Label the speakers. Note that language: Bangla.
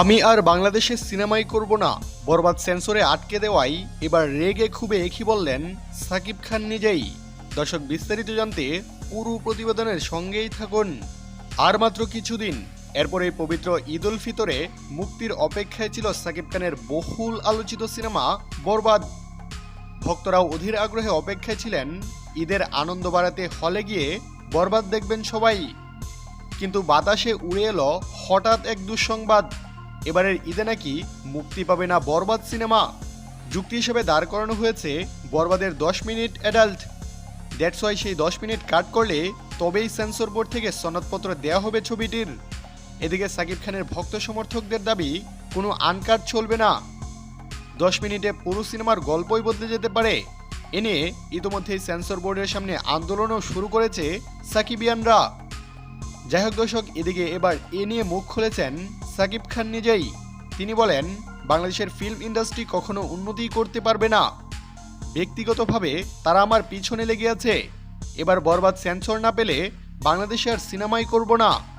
Speaker 1: আমি আর বাংলাদেশের সিনেমাই করব না। বরবাদ সেন্সরে আটকে দেওয়াই এবার রেগে খুবে একই বললেন সাকিব খান নিজেই। দর্শক, বিস্তারিত জানতে পুরো প্রতিবেদনের সঙ্গেই থাকুন। আর মাত্র কিছুদিন, এরপরে পবিত্র ঈদ উল ফিতরে মুক্তির অপেক্ষায় ছিল সাকিব খানের বহুল আলোচিত সিনেমা বরবাদ। ভক্তরাও অধীর আগ্রহে অপেক্ষায় ছিলেন, ঈদের আনন্দ বাড়াতে হলে গিয়ে বরবাদ দেখবেন সবাই। কিন্তু বাতাসে উড়ে এলো হঠাৎ এক দুঃসংবাদ। এবারের ঈদে নাকি মুক্তি পাবে না বরবাদ সিনেমা। যুক্তি হিসেবে দাঁড় করানো হয়েছে বরবাদের দশ মিনিট অ্যাডাল্ট। দ্যাটস ওয়াই সেই দশ মিনিট কাট করলে তবেই সেন্সর বোর্ড থেকে সনদপত্র দেওয়া হবে ছবিটির। এদিকে সাকিব খানের ভক্ত সমর্থকদের দাবি, কোনো আনকাট চলবে না। দশ মিনিটে পুরো সিনেমার গল্পই বদলে যেতে পারে। এ নিয়ে ইতোমধ্যেই সেন্সর বোর্ডের সামনে আন্দোলনও শুরু করেছে সাকিবিয়ানরা। যাই হোক দর্শক, এদিকে এবার এ নিয়ে মুখ খুলেছেন সাকিব খান নিজেই। তিনি বলেন, বাংলাদেশের ফিল্ম ইন্ডাস্ট্রি কখনো উন্নতি করতে পারবে না। ব্যক্তিগতভাবে তারা আমার পিছনে লেগে আছে। এবার বরবাদ সেন্সর না পেলে বাংলাদেশে আর সিনেমাই করব না।